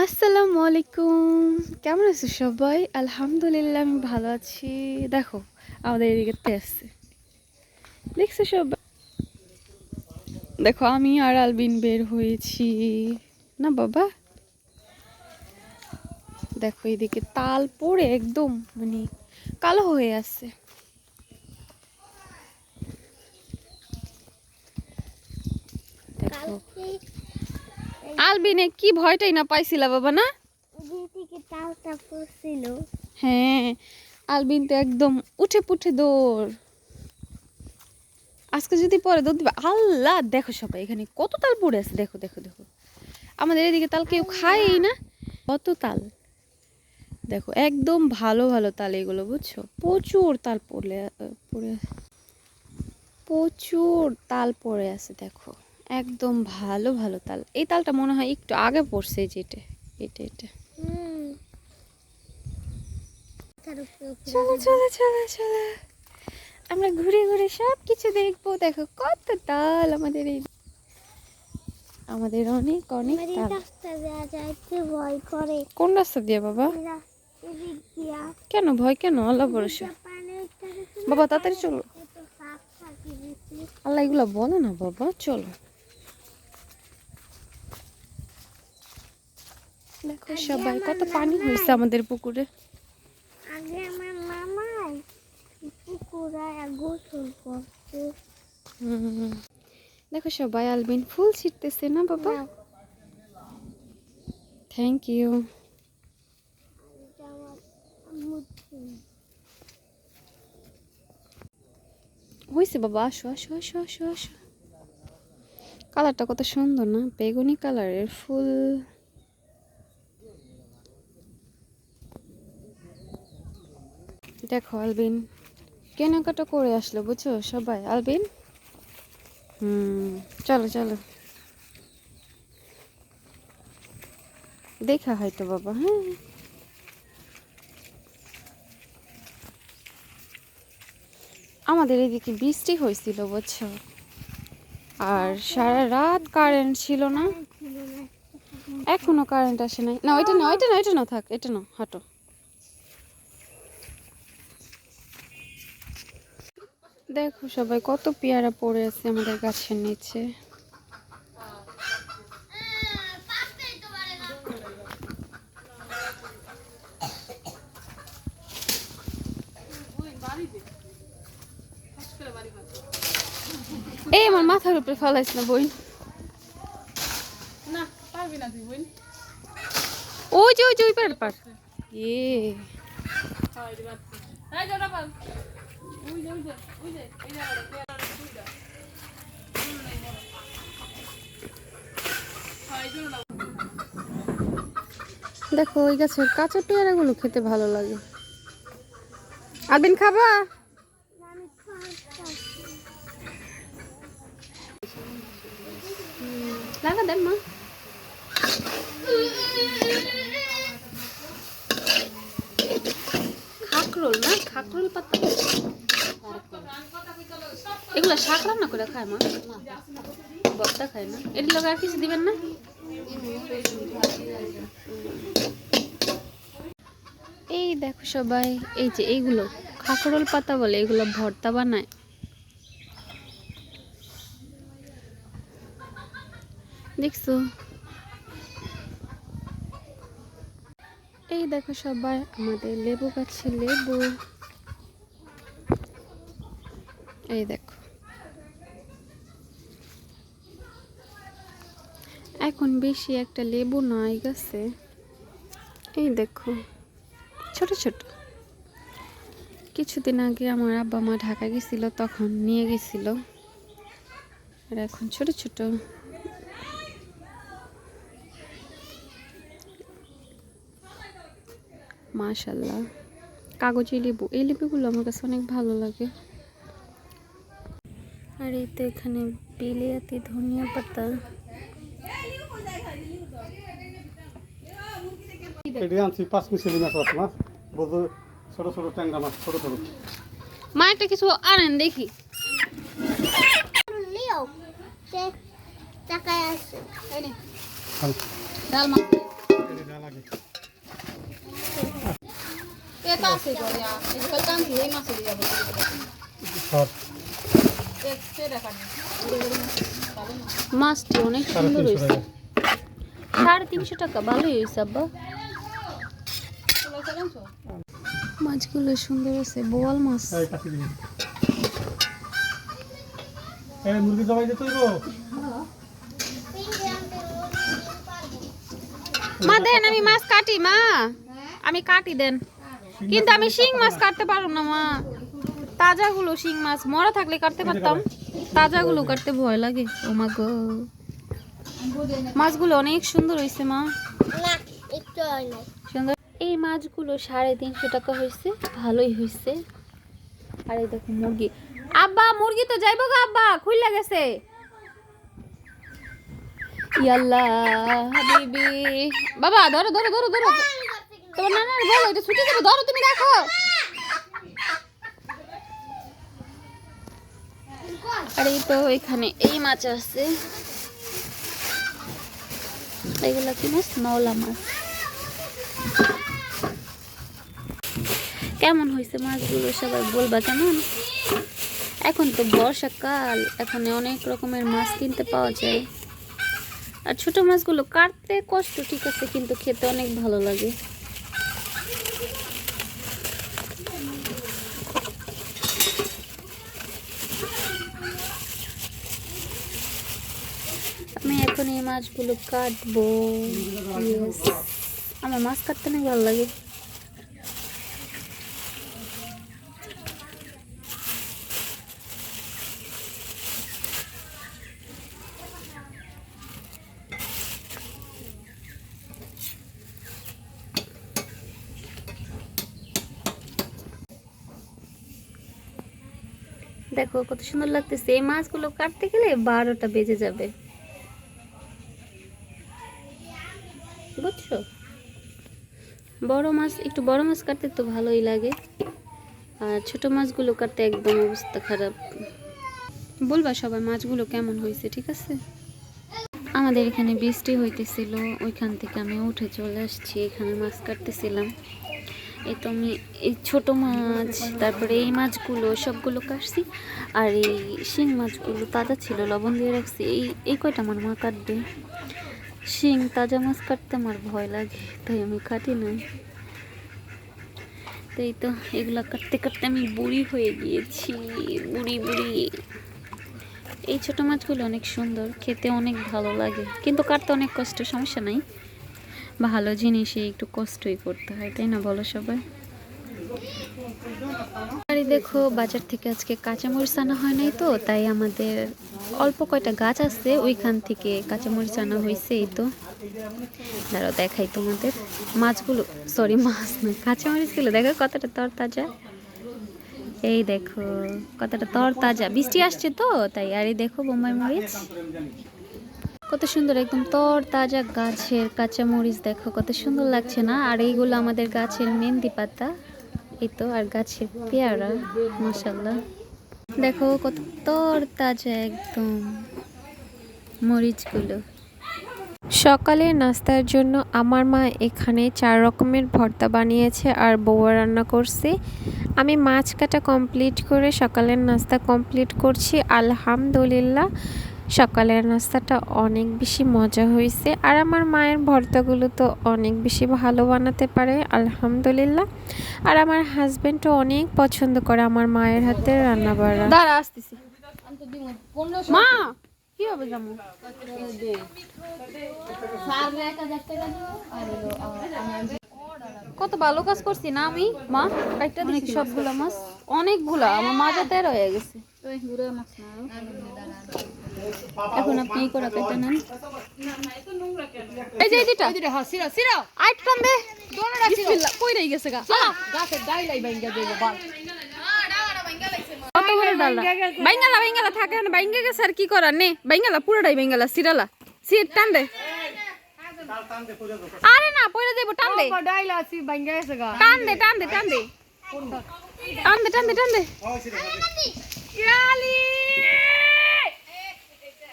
আসসালামু আলাইকুম। কেমন আছো সবাই? আলহামদুলিল্লাহ, আমি ভালো আছি। দেখো, আমাদের এদিকে আসছে। দেখছ সবাই? দেখো, আমি আর আলবিন বের হয়েছি। না বাবা? দেখো, এদিকে তাল পড়ে একদম মানে কালো হয়ে আছে। দেখো। আলবিনে কি ভয়টাই না পাইছিলা বাবা না? হ্যাঁ আলবিন তো একদম উঠে পুঠে দৌড়। আজকে যদি পরে দৌড় দিবে আল্লাহ দেখো সবাই এখানে কত তাল পড়ে আছে দেখো দেখো দেখো। আমাদের এদিকে তাল কেউ খায়ই না। কত তাল? দেখো একদম ভালো ভালো তাল এগুলো বুঝছ? প্রচুর তাল পড়লে পড়ে আছে। প্রচুর তাল পড়ে আছে দেখো। একদম ভালো ভালো তাল। এই তালটা মনে হয় একটু আগে পড়ছে যে এটা এটা এটা। চলো চলো চলো চলো। আমরা ঘুরে ঘুরে সব কিছু দেখব। দেখো কত তাল আমাদের এই আমাদের অনেক অনেক ভয় করে। কোন রাস্তা দিয়ে বাবা? কেন ভয় কেন? আল্লাহ ভরসা। বাবা তাড়াতাড়ি চলো। আল্লাহ এগুলো বলো না বাবা। চলো। দেখো সবাই কত পানি হয়েছে আমাদের পুকুরে। আগে আমার মামাই পুকুরায় গোসল করতে দেখো সবাই আলবিন ফুল ছিটতেছে না বাবা? থ্যাংক ইউ হয়েছে বাবা আসো আসো আসো আসো আসো। কালারটা কত সুন্দর না? বেগুনি কালারের ফুল। দেখো, আলবিন। কেনাকাটা করে আসলো, বুঝছ? সবাই। আলবিন? হুম, চলো চলো। দেখা হয়তো বাবা হ্যাঁ। আমাদের এদিকে বৃষ্টি হয়েছিল, বুঝছ? আর সারা রাত কারেন্ট ছিল না। এখনও কারেন্ট আসে নাই। না, ওইটা না ওইটা না ওইটা না, থাক, এটা না, হাঁটো। দেখো সবাই কত পেয়ারা পড়ে আছে আমাদের গাছের নিচে। এই আমার মাথার উপরে ফেলাইছ না বই না পারবি না তুই বোন ওই যে ওই যে ওই পার পার। এ। দেখো, ওই গাছের কাঁচা পেয়ারাগুলো খেতে ভালো লাগে। আদিন, খাবা? লাগা দেন মা। খাকরোল না? খাকরোল পাতা। এগুলো শাক রান্না করে খায় মা? বস্তা খায় না। এর লগে আর কিছু দিবেন না? এই দেখো সবাই, এই যে এইগুলো খাকরোল পাতা বলে এগুলো ভর্তা বানায়। দেখছ? এই দেখো সবাই, আমাদের লেবু গাছে লেবু। এই দেখো। এখন বেশি একটা লেবু নাই গাছে। এই দেখো, ছোট ছোট। কিছুদিন আগে আমার আব্বা মা ঢাকা গেছিল, তখন নিয়ে গেছিল। আর এখন ছোট ছোট। মাশাল্লাহ। কাগজি লেবু, এই লেবুগুলো আমার কাছে অনেক ভালো লাগে। আর এই তো এখানে বিলিয়াতি ধনিয়া পাতা এটি আনছি পাঁচ মিশালি মাছ আছে মাছ বলতো ছোট ছোট ট্যাংরা মাছ ছোট ছোট। মা একটা কিছু আনেন দেখি। লিও সে টাকায় আছে। এই নে, খান। ডাল মাছ। এটি নাকি এটা আছে করে আজকাল কান্তি এই মাসে দিয়ে যাব সব এক সে টাকা নেই মাছটি অনেক সুন্দর হয়েছে। সাড়ে তিনশো টাকা ভালোই হয়েছে আব্বা। মাছগুলো সুন্দর আছে বোয়াল মাছ। মুরগি জবাই দিতে মা দেন আমি মাছ কাটি মা। আমি কাটি দেন। কিন্তু আমি শিং মাছ কাটতে পারব না মা। তাজাগুলো শিং মাছ মরা থাকলে কাটতে পারতাম। তাজাগুলো কাটতে ভয় লাগে। ও মা গো। মাছগুলো অনেক সুন্দর হয়েছে মা। না একটু হয় না সুন্দর। এই মাছগুলো সাড়ে তিনশো টাকা হয়েছে ভালোই হয়েছে আর এই দেখো মুরগি। আব্বা মুরগি তো যাইবো গো আব্বা খুললা গেছে। ইয়াল্লা হাবিবি। বাবা ধরো ধরো ধরো ধরো। তোমার নানার বলো এটা ছুটি দেবো ধরো তুমি রাখো আর এই তো এখানে এই মাছ আছে। এগুলা কি মাছ? নওলা মাছ। কেমন হয়েছে মাছগুলো সবাই বলবা কেমন? এখন তো বর্ষাকাল, এখানে অনেক রকমের মাছ কিনতে পাওয়া যায়। আর ছোট মাছগুলো কাটতে কষ্ট ঠিক আছে, কিন্তু খেতে অনেক ভালো লাগে আমি এখন এই মাছগুলো কাটবো। আমার মাছ কাটতে অনেক ভালো লাগে। দেখো কত সুন্দর লাগতেছে। এই মাছগুলো কাটতে গেলে বারোটা বেজে যাবে। বুঝছ? বড় মাছ, একটু বড় মাছ কাটতে তো ভালোই লাগে। আর ছোট মাছগুলো কাটতে একদম অবস্থা খারাপ। বলবা সবাই মাছগুলো কেমন হয়েছে, ঠিক আছে? আমাদের এখানে বৃষ্টি হইতেছিল, ওইখান থেকে আমি উঠে চলে আসছি, এখানে মাছ কাটতেছিলাম। এই তো আমি এই ছোট মাছ, তারপরে এই মাছগুলো সবগুলো কাটছি, আর এই শিং মাছগুলো তাজা ছিল, লবণ দিয়ে রাখছি। এই এই কয়টা আমার মা কাটবে? শিং, তাজা মাছ কাটতে আমার ভয় লাগে, তাই আমি কাটি না তাই তো এগুলা কাটতে কাটতে আমি বুড়ি হয়ে গিয়েছি, বুড়ি বুড়ি। এই ছোট মাছগুলো অনেক সুন্দর, খেতে অনেক ভালো লাগে, কিন্তু কাটতে অনেক কষ্ট, সমস্যা নাই। ভালো জিনিসে একটু কষ্টই করতে হয়, তাই না বলো সবাই? এই দেখো, বাজার থেকে আজকে কাঁচামরিচ আনা হয় নাই তো, তাই আমাদের অল্প কয়টা গাছ আছে, ওইখান থেকে কাঁচামরিচ আনা হয়েছে এই তো। দাঁড়াও, দেখাই তোমাদের। মাছগুলো সরি মাছ না, কাঁচামরিচগুলো, দেখো কতটা তরতাজা। এই দেখো, কতটা তরতাজা। বৃষ্টি আসছে তো, তাই, আর এই দেখো বোম্বাই মরিচ। কত সুন্দর, একদম তর তাজা গাছের কাঁচামরিচ, দেখো, কত সুন্দর লাগছে না? আর এইগুলো আমাদের গাছের মেহেন্দি পাতা। এই তো আর গাছের পেয়ারা মাসাল্লাহ দেখো কত তর তাজা একদম মরিচগুলো। সকালে নাস্তার জন্য আমার মা এখানে চার রকমের ভর্তা বানিয়েছে আর বউয়া রান্না করছে। আমি মাছ কাটা কমপ্লিট করে সকালের নাস্তা কমপ্লিট করছি, আলহামদুলিল্লাহ। সকালের নাস্তাটা অনেক বেশি মজা হয়েছে। আর আমার মায়ের ভর্তাগুলো তো অনেক বেশি ভালো বানাতে পারে আলহামদুলিল্লাহ। আর আমার হাজব্যান্ডও অনেক পছন্দ করে আমার মায়ের হাতের রান্না বাড়া দাঁড়া আসতেছি। মা কি হবে জামু? কত ভালো কাজ করছি না আমি মা? একটা দিচ্ছি সবগুলো মাছ। অনেকগুলা আমার মাজা তেরো হয়ে গেছে। এখন আপনি এই করে কেটে নেন এই যে এই দুইটা। হ্যাঁ সিরা সিরা। আইট টান দে সিরা বিসমিল্লাহ, কই রই গেছে গা? গাছের ডাইলাই ভাঙ্গা দেবো বাল। কত বড় ডালটা বাইঙ্গালা বাইঙ্গালা থাকে না বাইঙ্গা গেছে আর কি করার? নে বাইঙ্গালা পুরোটাই বাইঙ্গালা সিরালা। সিট টান দে। আরে না পয়লা দেবো টান দে। ডাইলা আসি ভাঙ্গা গেছে গা। টান দে টান দে টান দে। টান দে টান দে টান দে। ইয়ালি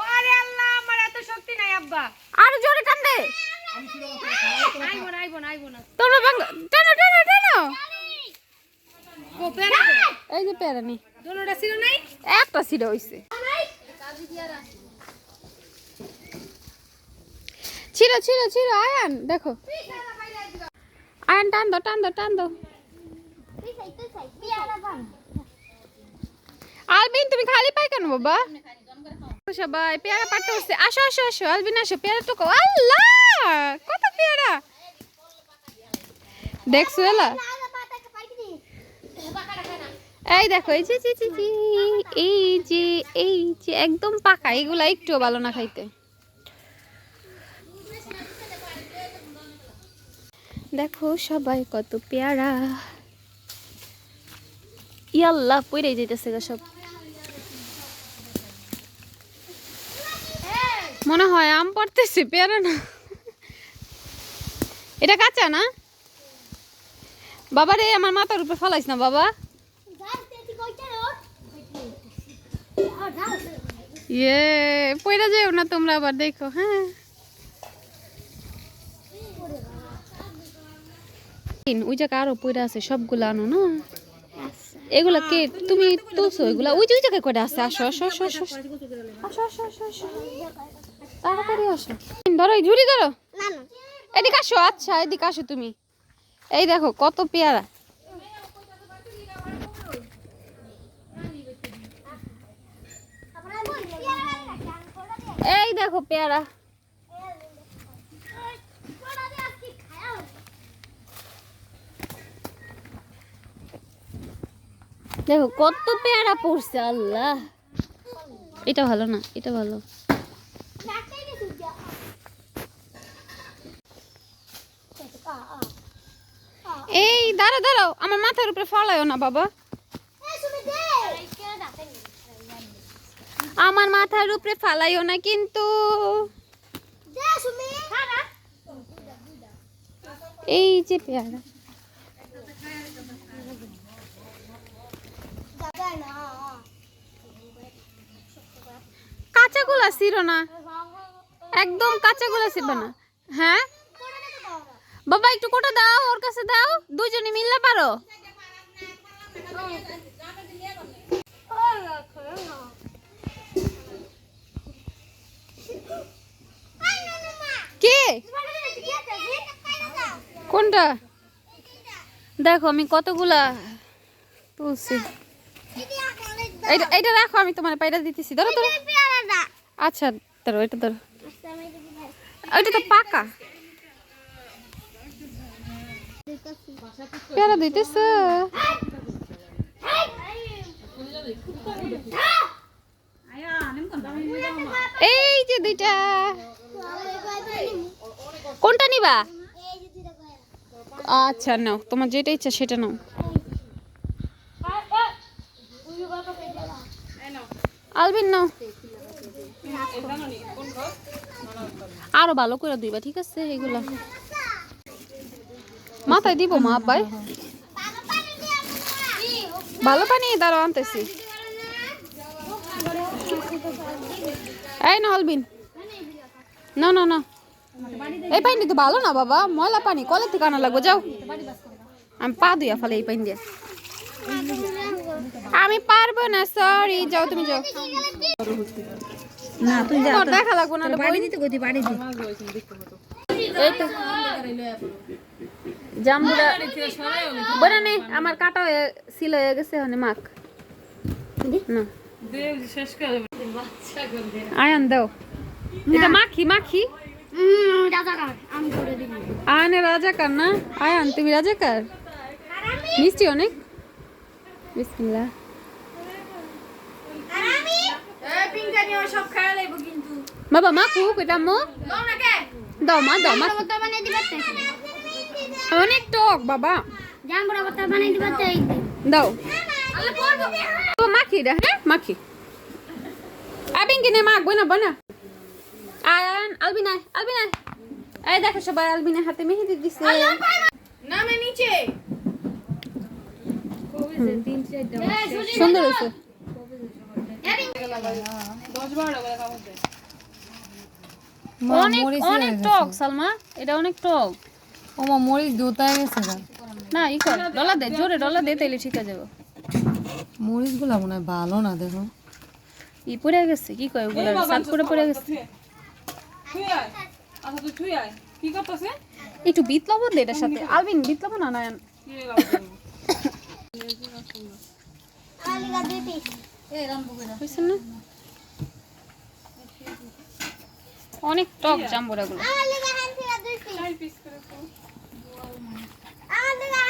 ওরে আল্লাহ আমার এত শক্তি নাই আব্বা। আরও জোরে টান দে আইবো না তোমরা বাং- টানো টানো টানো এই যে পেয়ারা নি। দোনোটা ছিল নাই? একটা ছিল হইছে। ছিল ছিল ছিল আয়ান দেখো। আয়ান টান দো টান দো টান দো তুই খাই তুই খাই পেয়ারা বান আলবিন তুমি খালি পাই কেন বাবা? সবাই, পেয়ারা পাটতে হচ্ছে আসো আসো আসো, আলবিন, আসো, পেয়ারা তো আল্লাহ! কত পেয়ারা? দেখছ, এলা? এই দেখো, এই যে জি এই যে এই যে একদম পাকা। এগুলা একটু ভালো না খাইতে। দেখো সবাই কত পেয়ারা। ইয়াল্লা পইরে যাইতেছে গা সব। মনে হয় আম পড়তেছে, পেয়ারা না। এটা কাঁচা না? বাবা রে আমার মাথার উপরে ফলাইস না, বাবা। ইয়ে পয়রা যেও না তোমরা আবার, দেখো হ্যাঁ। ওই জায়গা আরও পয়রা আছে, সবগুলো আনো না? এগুলা কে, তুমি তুলছো এগুলা? ওই যে, ওই জায়গায় করে আছে? আসো আসো আসো আসো আসো আসো আসো আসো। তাড়াতাড়ি আসো। ধরো এই ঝুড়ি ধরো। না না। এদিকে আসো আচ্ছা এদিকে আসো তুমি। এই দেখো কত পেয়ারা। এই দেখো পেয়ারা। দেখো কত পেয়ারা পড়ছে আল্লাহ। এটা ভালো না এটা ভালো ডাক্তার কে সুজা কা আ এই দাঁড়া দাঁড়াও, আমার মাথার উপরে ফলায়ও না, বাবা। আমার মাথার উপরে ফালাইও না কিন্তু। এই যে পেয়ারা। কাঁচাগুলা ছিল না? একদম কাঁচাগুলা ছিল না। হ্যাঁ? বাবা একটু কোটা দাও ওর কাছে দাও। দুজনে মিললে পারো। কে? কোনটা? দেখো আমি কতগুলা তুলছি। এইটা রাখো আমি তোমার পায়রা দিতেছি। ধরো ধরো। আচ্ছা ধরো এটা ধরো। ওইটা তো পাকা। পেয়ারা দিতেছ? এই যে দুইটা। কোনটা নিবা? আচ্ছা নাও। তোমার যেটা ইচ্ছা সেটা নাও। আলবিন, নাও। আরও ভালো করে দিবা, ঠিক আছে? এগুলো। মাথায় দিব মা আব্বাই। ভালো পানি দাঁড়াও আনতেছি। এই না আলবিন। না না না। এই পানি তো ভালো না বাবা। ময়লা পানি কলের থেকে আনা লাগবে যাও। আমি পা দুইয়া ফেলে এই পানি দিয়ে। আমি পারব না সরি যাও তুমি যাও। না তুই দেখা লাগবো না বাড়ি দিতে বাড়ি দি। এই তো। জাম্বুরা বলে আমার কাটা হয়ে ছিল হয়ে গেছে হনে মাখ। আয়ান দাও। এটা মাখি মাখি। আয়ানে রাজাকার না? আয়ান তুমি রাজাকার? মিষ্টি অনেক। বিসমিল্লা বাবা মা কুক এটা মো। দাও মা দাও মা। অনেক টক বাবা। জাম্বুরা বত্তা বানাই দিবা তাই দাও। আল্লাহ মাখি রে হ্যাঁ মাখি। আবিন কিনে মাখবো না বানা আয়ান আলবিনা আলবিনা এই দেখো সবাই আলবিনা হাতে মেহেদি দিছে। নামে নিচে। সুন্দর হয়েছে। অনেক অনেক টক সালমা। এটা অনেক টক। ওমা মরিচ দোতায় গেছে না ই কর ডলা দে জোরে ডলা দে তাইলে ঠিক আছে মরিচগুলো মনে হয় ভালো না দেখো। ই পড়ে গেছে কি কয় ওগুলো? সাত করে পড়ে গেছে। আচ্ছা তুই তুই আয়। কি করতেছে? একটু বিট লবণ দে এটার সাথে। আলবিন বিট লবণ না নয়ন আলিগা দুই পিস বুঝছেন না? অনেক টক জাম্বুরাগুলো আলিগা হান্তিরা দুই পিস আলিগা হান্তিরা চার এই চপ চাই পিস কাটু দুই পিস খাওয়ানো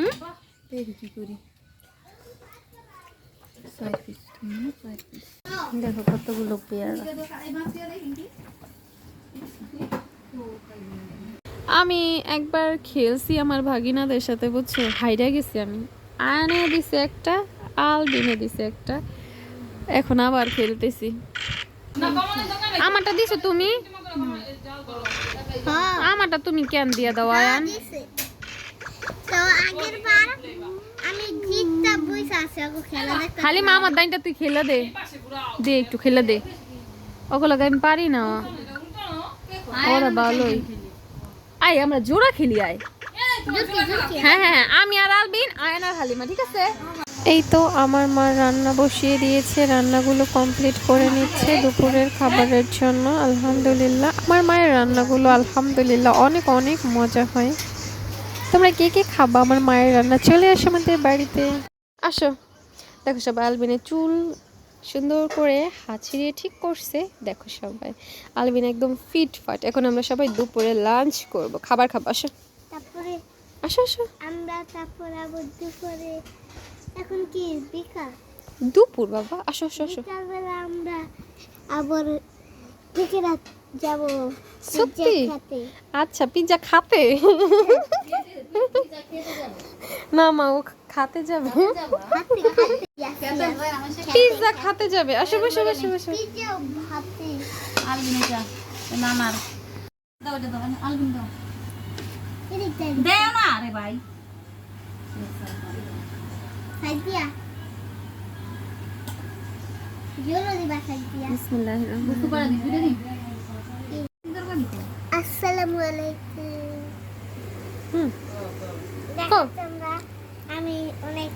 হুম? কি করি? দেখো কতগুলো পেয়ারা। আমি একবার খেলছি আমার ভাগিনাদের সাথে বুঝছ? হাইরা গেছি আমি। আয়নে দিছে একটা আলবিনে দিছে একটা। এখন আবার খেলতেছি। আমারটা দিছো তুমি? হ্যাঁ। আমারটা তুমি কেন দিয়ে দাও আয়ান? খেলা খালি মা আমার দাইনটা তুই খেলে দে। দে একটু খেলে দে। ওগুলো আমি পারি না? ওরা ভালোই। আয় আমরা জোড়া খেলি আয়। হ্যাঁ হ্যাঁ হ্যাঁ, আমি আর আলবিন আয়ান আর হালিমা ঠিক আছে? এই তো আমার মা রান্না বসিয়ে দিয়েছে রান্নাগুলো কমপ্লিট করে নিচ্ছে দুপুরের খাবারের জন্য আলহামদুলিল্লাহ। আমার মায়ের রান্নাগুলো আলহামদুলিল্লাহ অনেক অনেক মজা হয়। তোমরা কে কে খাবা? আমার মায়ের রান্না চলে আসো আমাদের বাড়িতে। আসো। দেখো সবাই আলবিনের চুল সুন্দর করে হাত ছিঁড়িয়ে ঠিক করছে। দেখো সবাই আলবিন একদম ফিট ফাট। এখন আমরা সবাই দুপুরে লাঞ্চ করব। খাবার খাব আসো। তারপরে আসো আসো। আমরা তারপর আবার দুপুরে এখন কি বিকাল? দুপুর বাবা। আসো আসো আসো। আমরা আবার থেকে রাত যাব সত্যি? আচ্ছা পিৎজা খাতে না মা ও খাতে যাবে? হাতে খাতে যাবে। আসো বসো বসো বসো। পিজ্জা দেও না রে ভাই। দিবা বিসমিল্লাহির রহমানির আসসালামু আলাইকুম। হুম। দেখো তোমরা আমি অনেক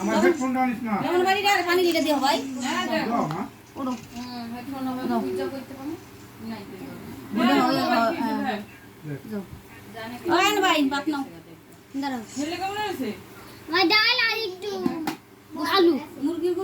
আমার হেডফোনটা আনিস না? এমন বাড়ি পানি দিতে দিও ভাই দাও মা। ওড়ো। ওয়েন ভাই বাত নাও। দাঁড়াও। আমার ডাল আর একটু আলু। মুরগির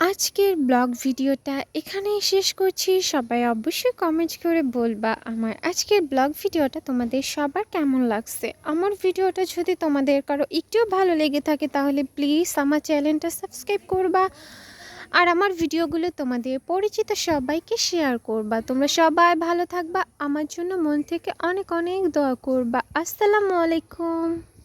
আজকের ব্লগ ভিডিওটা এখানেই শেষ করছি। সবাই অবশ্যই কমেন্ট করে বলবা আমার আজকের ব্লগ ভিডিওটা তোমাদের সবার কেমন লাগছে? আমার ভিডিওটা যদি তোমাদের কারও একটুও ভালো লেগে থাকে তাহলে প্লিজ আমার চ্যানেলটা সাবস্ক্রাইব করবা। আর আমার ভিডিওগুলো তোমাদের পরিচিত সবাইকে শেয়ার করবা। তোমরা সবাই ভালো থাকবা। আমার জন্য মন থেকে অনেক অনেক দোয়া করবা। আসসালামু আলাইকুম।